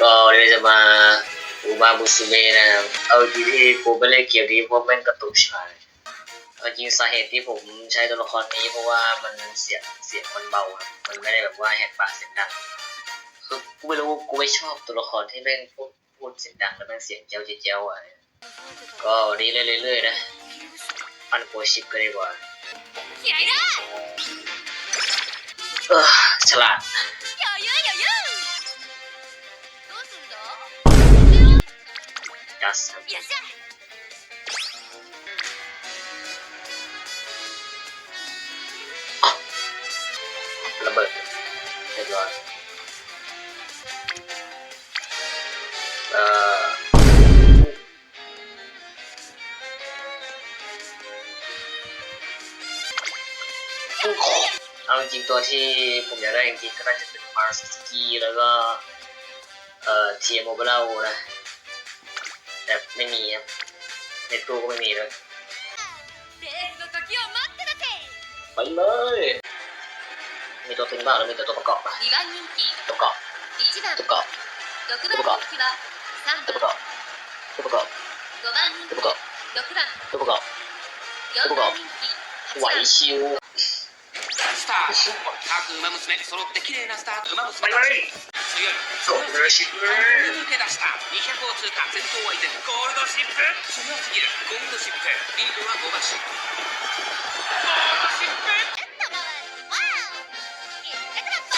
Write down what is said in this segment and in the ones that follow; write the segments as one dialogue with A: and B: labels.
A: ก็เลยจะมาอุมาบุสเมนะเอาจริงที่ผมไม่เล่นเกมนี้เพราะแม่งกระตุกชายเอาจริงสาเหตุที่ผมใช้ตัวละครนี้เพราะว่ามันเสียงเสียงมันเบาครับมันไม่ได้แบบว่าแหกปากเสียงดังคือกูไม่รู้กูไม่ชอบตัวละครที่แม่งพูดพูดเสียงดังแล้วแม่งเสียงเจ้าเจ้าอะก็ดีเรื่อยๆนะปันโปชิปก็ได้กว่าเออฉลาด จัสครับ
B: よっしゃ
A: ระเบิดเรียบร้อยเอ่อเอาจริงๆตัวที่ผมอยากได้จริงๆก็น่าจะเป็นมาร์สกี้แล้วก็เอ่อเทียโมเบลานะ แต่ไม่มีครับในตู้ก็ไม่มีเลย
B: レースの時を待ってたぜ
A: ไปเลย มีตัวตึงบ้างแล้วมีแต่ตัวประกอบอะ
B: 2番人気
A: ตัวประกอบ
B: 1番
A: ตัวประกอบ
B: 6番人気は
A: ตัว
B: 3
A: ประก
B: 番
A: อบตัวประกอบ
B: 5番人
A: ตัว
B: 気
A: ประกอบ
B: 6番
A: ตัวประกอบ
B: 4番人気8
A: ไหว
B: 番
A: ชิว
C: スター各馬娘揃って綺麗なスタート馬娘
A: バイバイ
C: 強い
A: ゴールドシップ
C: 抜け出した200を通過先頭は依然ゴールドシップ強すぎるゴールドシップリードは5馬身ゴールドシップ
B: わお一着だっ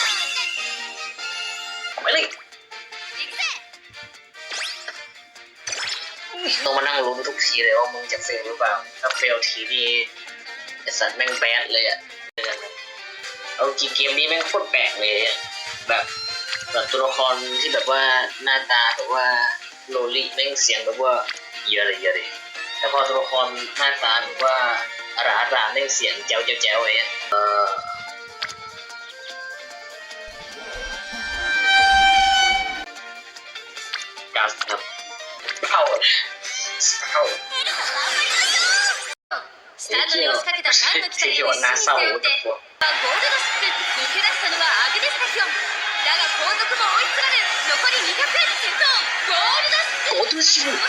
A: ไปเลย
B: 行くぜ
A: ต้องมานั่งลุ้นทุกทีเลยว่ามึงจะเฟลหรือเปล่า ถ้าเฟลทีนี่ไอสัตว์แม่งแบดเลยอะเอาจริงเกมนี้แม่งโคตรแปลกเลยอะแบบ แบบตัวละครที่แบบว่าหน้าตาแบบว่าโลลิแม่งเสียงแบบว่าเยอะเลยเยอะเลยแต่พอตัวละครหน้าตาแบบว่าอาราอาราแม่งเสียงแจ๋วแจ๋วแจ๋วเลยอะเออกัสครับเข้าเข้า
B: スタンドに押しかけたファンの期待を一身に背負ってゴールドシップ抜け出したのはアグネスタヒョン だが後続も追いつかれ残り200先頭ゴールドシップ
A: ゴー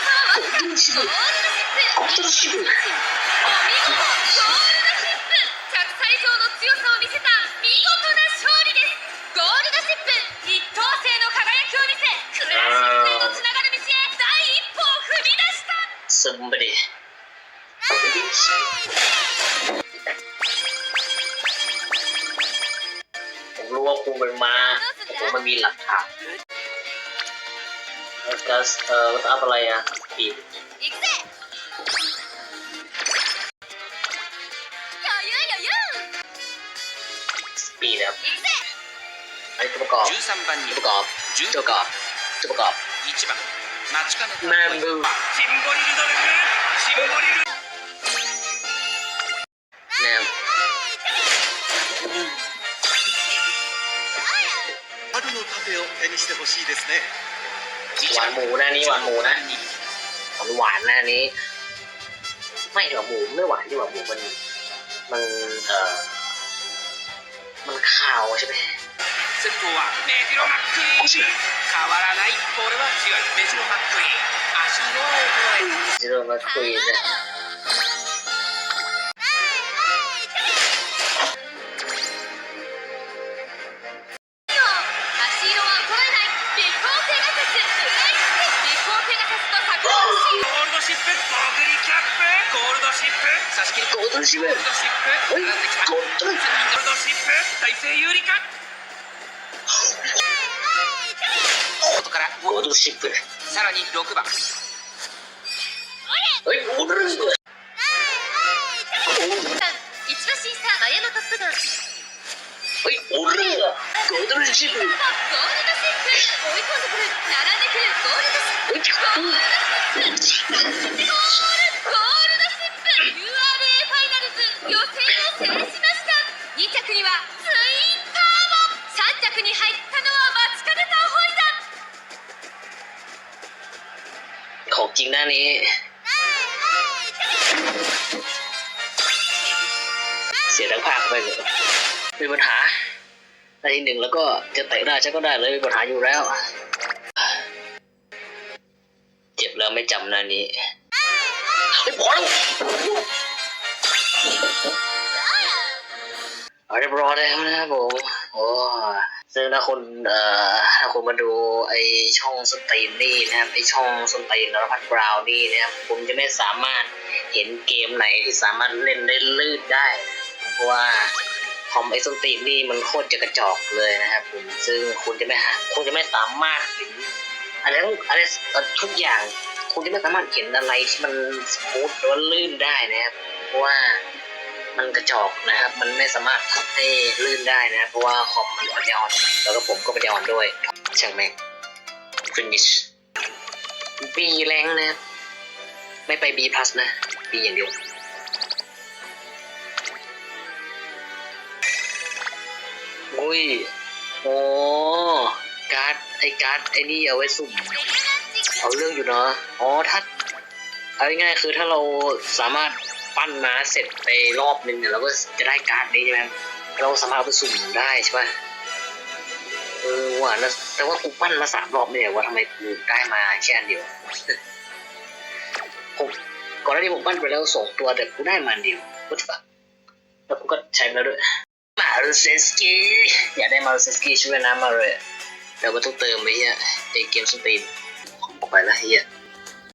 A: ルドシ
B: ップ
A: ゴールドシップ
B: お見事ゴールドシップ百歳以上の強さを見せた見事な勝利ですゴールドシップ一等星の輝きを見せクラシックへのつながる道へ第一歩を踏み出した
A: Somebody. Luego, ผมรู้ว่าครูเป็นม้าแต่ผมไม่มีหลักฐานแล้วก็เออแล้วก็อัพอะไรอ่ะปีบ
B: 行くぜ余裕余裕
A: สปีดครับ
B: 行くぜ
A: อันนี้ตัวประกอบ
C: 13番に
A: ตัวประกอบตัวประกอบตัวประกอบ
C: 1番待ちかねた
A: แม่งดู
C: シンボリルドルフシンボリル
A: นะครับ
D: 春の盾を手にしてほしいですね
A: หวานหมูนะอันนี้หวานหมูนะหวานหวานนะอันนี้ ไม่หรอกหมูไม่หวานที่หวานหมูมันมันเอ่อมันคาวใช่ไหม
C: 先頭はメジロマックイーン変わらないこれは強いメジロマックイーン足の衰え
A: ที่เรามาคุยเนี่
C: 差し切り
A: 後続シップ。
C: 後続シップ。後続シップ。体勢有利か後から
A: 後続シップ。
C: さらに6番
A: はい後続シップ。
B: 一番審査マヤのトップ。ガン
A: はい俺がゴールドシップ。
B: ゴールドシップ。追い込んでくる並んでくるゴールドシップ。ゴールドシップ。予選を制しました2着にはツインターボ3着に入ったのは待ちかねたホイザ
A: ของจริงหน้านี้ เสียทั้งภาคไปเลยมีปัญหาในที่หนึ่งแล้วก็จะเตะได้ฉันก็ได้เลยมีปัญหาอยู่แล้ว บแล้วไม่จำหนานี้ไอ้ยพอแล้ว เอาเรียบร้อยแล้วนะครับผมโอ้ซึ่งถ้าคุณเอ่อถ้าคุณมาดูไอช่องสตรีมนี่นะครับไอช่องสตรีมนรพัฒน์บราวนี่นะครับคุณจะไม่สามารถเห็นเกมไหนที่สามารถเล่นได้ลื่นได้ เพราะว่าคอมไอสตรีมนี่มันโคตรจะกระจอกเลยนะครับผมซึ่งคุณจะไม่หาคุณจะไม่สามารถเห็นอะไรทั้งอะไรทุกอย่างคุณจะไม่สามารถเห็นอะไรที่มันสมูทหรือว่าลื่นได้นะครับเพราะว่า มันกระจอกนะครับ มันไม่สามารถทำให้ลื่นได้นะเพราะว่าคอมมันปัญญาอ่อนแล้วก็ผมก็ปัญญาอ่อนด้วยช่างแม่ง finish B แรงนะครับไม่ไป B plus นะ B อย่างเดียวอุ้ยโอ้การ์ดไอ้การ์ดไอ้นี่เอาไว้สุ่มเอาเรื่องอยู่เนาะอ๋อถ้าเอาง่ายๆคือถ้าเราสามารถ ปั้นม้าเสร็จไปรอบนึงเนี่ยเราก็จะได้การ์ดนี้ใช่ไหมเราสามารถเอาไปสุ่มได้ใช่ป่ะเออว่ะแล้วแต่ว่ากูปั้นมาสามรอบเนี่ยว่าทำไมกูได้มาแค่อันเดียวผมก่อนหน้านี้ผมปั้นไปแล้วสองตัวแต่กูได้มาเดียววัตถุแล้วกูก็ใช้แล้วด้วยมารูเซสกี้อยากได้มารูเซสกี้ช่วยน้ำมาเลยแต่ว่าต้องเติมไปเฮียไอเกมสตรีมของกูไปละเฮีย